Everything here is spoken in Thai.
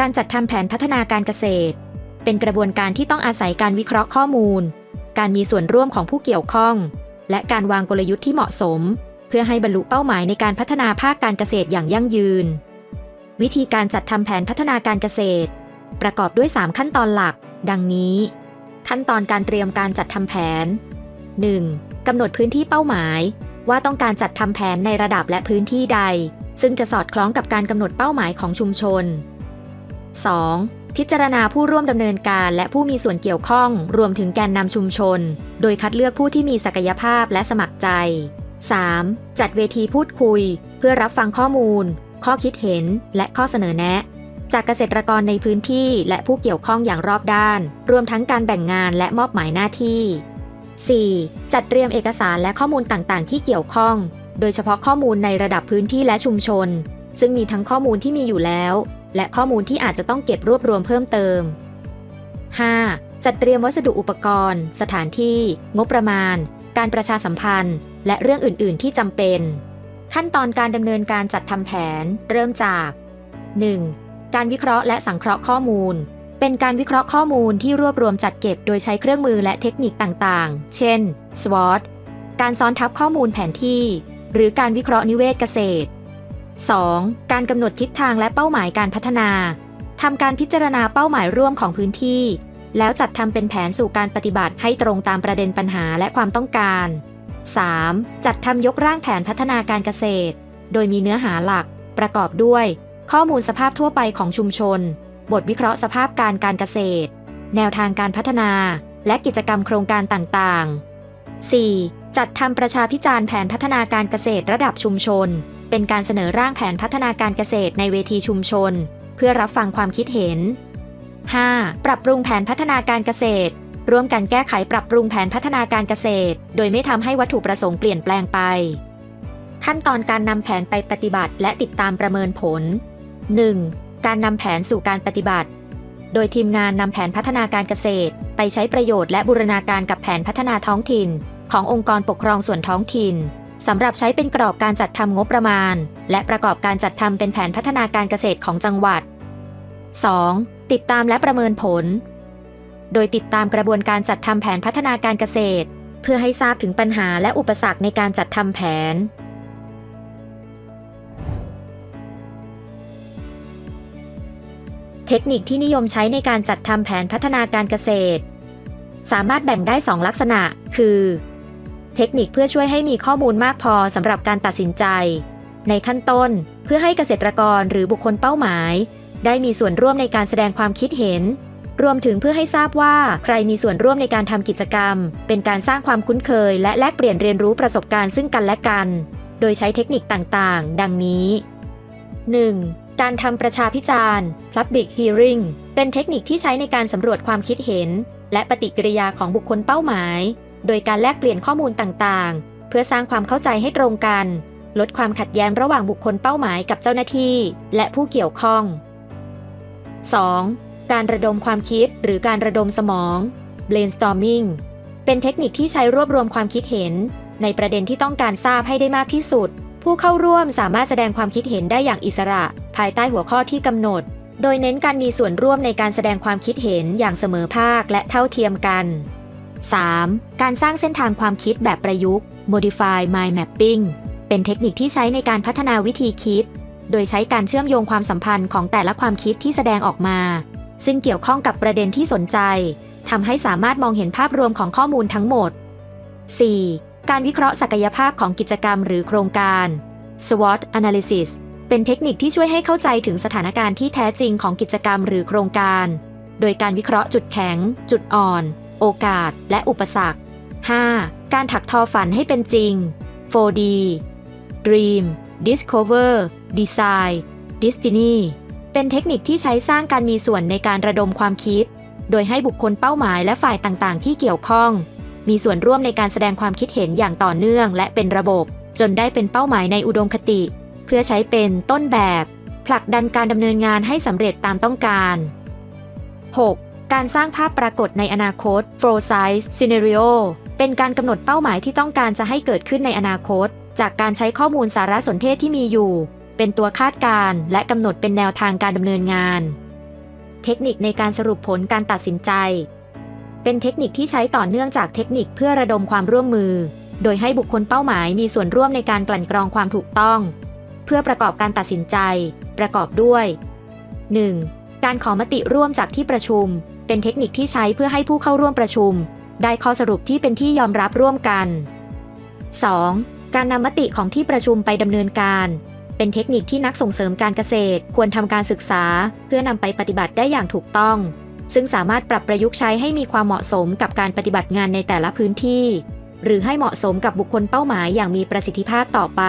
การจัดทำแผนพัฒนาการเกษตร เป็นกระบวนการที่ต้องอาศัยการวิเคราะห์ข้อมูล การมีส่วนร่วมของผู้เกี่ยวข้อง และการวางกลยุทธ์ที่เหมาะสม เพื่อให้บรรลุเป้าหมายในการพัฒนาภาคการเกษตรอย่างยั่งยืน วิธีการจัดทำแผนพัฒนาการเกษตร ประกอบด้วย 3 ขั้นตอนหลัก ดังนี้ ขั้นตอนการเตรียมการจัดทำแผน 1. กำหนดพื้นที่เป้าหมาย ว่าต้องการจัดทำแผนในระดับและพื้นที่ใด ซึ่งจะสอดคล้องกับการกำหนดเป้าหมายของชุมชน 2. พิจารณาผู้ร่วมดำเนินการและผู้มีส่วนเกี่ยวข้อง รวมถึงแกนนำชุมชน โดยคัดเลือกผู้ที่มีศักยภาพและสมัครใจ 3. จัดเวทีพูดคุย เพื่อรับฟังข้อมูล ข้อคิดเห็น และข้อเสนอแนะ จากเกษตรกรในพื้นที่และผู้เกี่ยวข้องอย่างรอบด้าน รวมทั้งการแบ่งงานและมอบหมายหน้าที่ 4. จัดเตรียมเอกสารและข้อมูลต่างๆ ที่เกี่ยวข้อง โดยเฉพาะข้อมูลในระดับพื้นที่และชุมชน ซึ่งมีทั้งข้อมูลที่มีอยู่แล้ว และข้อมูลที่อาจจะต้องเก็บรวบรวมเพิ่มเติม 5. จัดเตรียมวัสดุอุปกรณ์ สถานที่ งบประมาณ การประชาสัมพันธ์ และเรื่องอื่น ๆ ที่จำเป็น ขั้นตอนการดำเนินการจัดทำแผน เริ่มจาก 1. การวิเคราะห์และสังเคราะห์ข้อมูล เป็นการวิเคราะห์ข้อมูลที่รวบรวมจัดเก็บโดยใช้เครื่องมือและเทคนิคต่าง ๆ เช่น SWOT การซ้อนทับข้อมูลแผนที่ หรือการวิเคราะห์นิเวศเกษตร 2. การกำหนดทิศทางและเป้าหมายการพัฒนาทำการพิจารณาเป้าหมายร่วมของพื้นที่ แล้วจัดทำเป็นแผนสู่การปฏิบัติให้ตรงตามประเด็นปัญหาและความต้องการ 3. จัดทำยกร่างแผนพัฒนาการเกษตร โดยมีเนื้อหาหลัก ประกอบด้วย ข้อมูลสภาพทั่วไปของชุมชน บทวิเคราะห์สภาพการการเกษตร แนวทางการพัฒนา และกิจกรรมโครงการต่างๆ 4. จัดทำประชาพิจารณ์แผนพัฒนาการเกษตรระดับชุมชน เป็นการเสนอร่างแผนพัฒนาการเกษตรในเวทีชุมชน เพื่อรับฟังความคิดเห็น 5. ปรับปรุงแผนพัฒนาการเกษตร ร่วมกันแก้ไขปรับปรุงแผนพัฒนาการเกษตร โดยไม่ทำให้วัตถุประสงค์เปลี่ยนแปลงไป ขั้นตอนการนำแผนไปปฏิบัติและติดตามประเมินผล 1. การนำแผนสู่การปฏิบัติ โดยทีมงานนำแผนพัฒนาการเกษตร ไปใช้ประโยชน์และบูรณาการกับแผนพัฒนาท้องถิ่น ขององค์กรปกครองส่วนท้องถิ่น สำหรับใช้เป็นกรอบการจัดทำงบประมาณ และประกอบการจัดทำเป็นแผนพัฒนาการเกษตรของจังหวัด 2. ติดตามและประเมินผล โดยติดตามกระบวนการจัดทำแผนพัฒนาการเกษตร เพื่อให้ทราบถึงปัญหาและอุปสรรคในการจัดทำแผน เทคนิคที่นิยมใช้ในการจัดทำแผนพัฒนาการเกษตร สามารถแบ่งได้ 2 ลักษณะ คือ เทคนิคเพื่อช่วยให้มีข้อมูลมากพอสำหรับการตัดสินใจ ในขั้นต้นเพื่อให้เกษตรกรหรือบุคคลเป้าหมาย ได้มีส่วนร่วมในการแสดงความคิดเห็น รวมถึงเพื่อให้ทราบว่าใครมีส่วนร่วมในการทำกิจกรรม เป็นการสร้างความคุ้นเคย และแลกเปลี่ยนเรียนรู้ประสบการณ์ซึ่งกันและกัน โดยใช้เทคนิคต่างๆ ดังนี้ 1. การทำประชาพิจารณ์ Public Hearing เป็นเทคนิคที่ใช้ในการสำรวจความคิดเห็น และปฏิกิริยาของบุคคลเป้าหมาย โดยการแลกเปลี่ยนข้อมูลต่างๆ เพื่อสร้างความเข้าใจให้ตรงกัน ลดความขัดแย้งระหว่างบุคคลเป้าหมายกับเจ้าหน้าที่ และผู้เกี่ยวข้อง 2. การระดมความคิดหรือการระดมสมอง brainstorming เป็นเทคนิคที่ใช้รวบรวมความคิดเห็น ในประเด็นที่ต้องการทราบให้ได้มากที่สุด ผู้เข้าร่วมสามารถแสดงความคิดเห็นได้อย่างอิสระ ภายใต้หัวข้อที่กำหนด โดยเน้นการมีส่วนร่วมในการแสดงความคิดเห็นอย่างเสมอภาคและเท่าเทียมกัน 3. การสร้างเส้นทางความคิดแบบประยุกต์ modify mind mapping เป็นเทคนิคที่ใช้ในการพัฒนาวิธีคิด โดยใช้การเชื่อมโยงความสัมพันธ์ของแต่ละความคิดที่แสดงออกมา ซึ่งเกี่ยวข้องกับประเด็นที่สนใจทำให้สามารถมองเห็นภาพรวมของข้อมูลทั้งหมด 4. การวิเคราะห์ศักยภาพของกิจกรรมหรือโครงการ SWOT analysis เป็นเทคนิคที่ช่วยให้เข้าใจถึงสถานการณ์ที่แท้จริงของกิจกรรมหรือโครงการ โดยการวิเคราะห์จุดแข็ง จุดอ่อน โอกาสและอุปสรรค 5. การถักทอฝันให้เป็นจริง 4D Dream Discover Design Destiny เป็นเทคนิคที่ใช้สร้างการมีส่วนในการระดมความคิด โดยให้บุคคลเป้าหมายและฝ่ายต่างๆ ที่เกี่ยวข้อง มีส่วนร่วมในการแสดงความคิดเห็นอย่างต่อเนื่อง และเป็นระบบ จนได้เป็นเป้าหมายในอุดมคติ เพื่อใช้เป็นต้นแบบ ผลักดันการดำเนินงานให้สำเร็จตามต้องการ 6. การสร้างภาพปรากฏในอนาคต f o r s i g h t Scenario เป็นการกำหนดเป้าหมายที่ต้องการจะให้เกิดขึ้นในอนาคต จากการใช้ข้อมูลสารสนเทศที่มีอยู่ เป็นตัวคาดการณ์และกำหนดเป็นแนวทางการดำเนินงาน เทคนิคในการสรุปผลการตัดสินใจ เป็นเทคนิคที่ใช้ต่อเนื่องจากเทคนิคเพื่อระดมความร่วมมือ โดยให้บุคคลเป้าหมายมีส่วนร่วมในการกลั่นกรองความถูกต้อง เพื่อประกอบการตัดสินใจ ประกอบด้วย 1. การขอมติร่วมจากที่ประชุม เป็นเทคนิคที่ใช้เพื่อให้ผู้เข้าร่วมประชุม ได้ข้อสรุปที่เป็นที่ยอมรับร่วมกัน 2. การนำมติของที่ประชุมไปดำเนินการ เป็นเทคนิคที่นักส่งเสริมการเกษตร ควรทำการศึกษา เพื่อนำไปปฏิบัติได้อย่างถูกต้อง ซึ่งสามารถปรับประยุกต์ใช้ให้มีความเหมาะสมกับการปฏิบัติงานในแต่ละพื้นที่ หรือให้เหมาะสมกับบุคคลเป้าหมายอย่างมีประสิทธิภาพต่อไป